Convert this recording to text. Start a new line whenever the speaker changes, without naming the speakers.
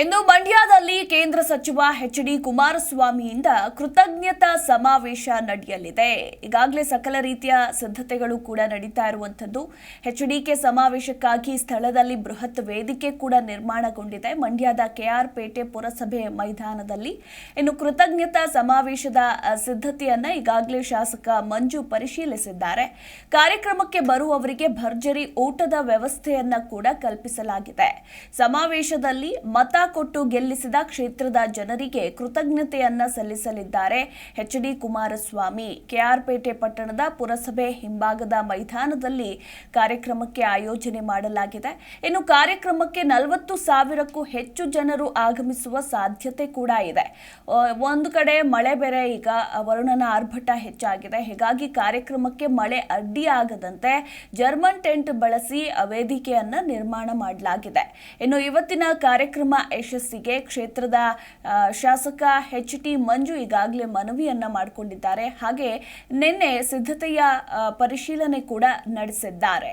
ಇಂದು ಮಂಡ್ಯದಲ್ಲಿ ಕೇಂದ್ರ ಸಚಿವ ಎಚ್ ಡಿ ಕುಮಾರಸ್ವಾಮಿಯಿಂದ ಕೃತಜ್ಞತಾ ಸಮಾವೇಶ ನಡೆಯಲಿದೆ. ಈಗಾಗಲೇ ಸಕಲ ರೀತಿಯ ಸಿದ್ಧತೆಗಳು ಕೂಡ ನಡೀತಾ ಇರುವಂಥದ್ದು. ಎಚ್ ಡಿಕೆ ಸಮಾವೇಶಕ್ಕಾಗಿ ಸ್ಥಳದಲ್ಲಿ ಬೃಹತ್ ವೇದಿಕೆ ಕೂಡ ನಿರ್ಮಾಣಗೊಂಡಿದೆ. ಮಂಡ್ಯದ ಕೆಆರ್ ಪೇಟೆ ಪುರಸಭೆ ಮೈದಾನದಲ್ಲಿ ಇನ್ನು ಕೃತಜ್ಞತಾ ಸಮಾವೇಶದ ಸಿದ್ಧತೆಯನ್ನ ಈಗಾಗಲೇ ಶಾಸಕ ಮಂಜು ಪರಿಶೀಲಿಸಿದ್ದಾರೆ. ಕಾರ್ಯಕ್ರಮಕ್ಕೆ ಬರುವವರಿಗೆ ಭರ್ಜರಿ ಊಟದ ವ್ಯವಸ್ಥೆಯನ್ನ ಕೂಡ ಕಲ್ಪಿಸಲಾಗಿದೆ. ಸಮಾವೇಶದಲ್ಲಿ ಮತ ಕೊಟ್ಟು ಗೆಲ್ಲಿಸಿದ ಕ್ಷೇತ್ರದ ಜನರಿಗೆ ಕೃತಜ್ಞತೆಯನ್ನ ಸಲ್ಲಿಸಲಿದ್ದಾರೆ ಎಚ್ ಡಿ ಕುಮಾರಸ್ವಾಮಿ. ಕೆಆರ್ಪೇಟೆ ಪಟ್ಟಣದ ಪುರಸಭೆ ಹಿಂಭಾಗದ ಮೈದಾನದಲ್ಲಿ ಕಾರ್ಯಕ್ರಮಕ್ಕೆ ಆಯೋಜನೆ ಮಾಡಲಾಗಿದೆ. ಇನ್ನು ಕಾರ್ಯಕ್ರಮಕ್ಕೆ ನಲವತ್ತು ಸಾವಿರಕ್ಕೂ ಹೆಚ್ಚು ಜನರು ಆಗಮಿಸುವ ಸಾಧ್ಯತೆ ಕೂಡ ಇದೆ. ಒಂದು ಕಡೆ ಮಳೆ ಬೇರೆ, ಈಗ ವರುಣನ ಆರ್ಭಟ ಹೆಚ್ಚಾಗಿದೆ. ಹೀಗಾಗಿ ಕಾರ್ಯಕ್ರಮಕ್ಕೆ ಮಳೆ ಅಡ್ಡಿಯಾಗದಂತೆ ಜರ್ಮನ್ ಟೆಂಟ್ ಬಳಸಿ ವೇದಿಕೆಯನ್ನ ನಿರ್ಮಾಣ ಮಾಡಲಾಗಿದೆ. ಇನ್ನು ಇವತ್ತಿನ ಕಾರ್ಯಕ್ರಮ ಯಶಸ್ಸಿಗೆ ಕ್ಷೇತ್ರದ ಶಾಸಕ ಎಚ್ ಟಿ ಮಂಜು ಈಗಾಗಲೇ ಮನವಿಯನ್ನ ಮಾಡಿಕೊಂಡಿದ್ದಾರೆ. ಹಾಗೆ ನಿನ್ನೆ ಸಿದ್ಧತೆಯ ಪರಿಶೀಲನೆ ಕೂಡ ನಡೆಸಿದ್ದಾರೆ.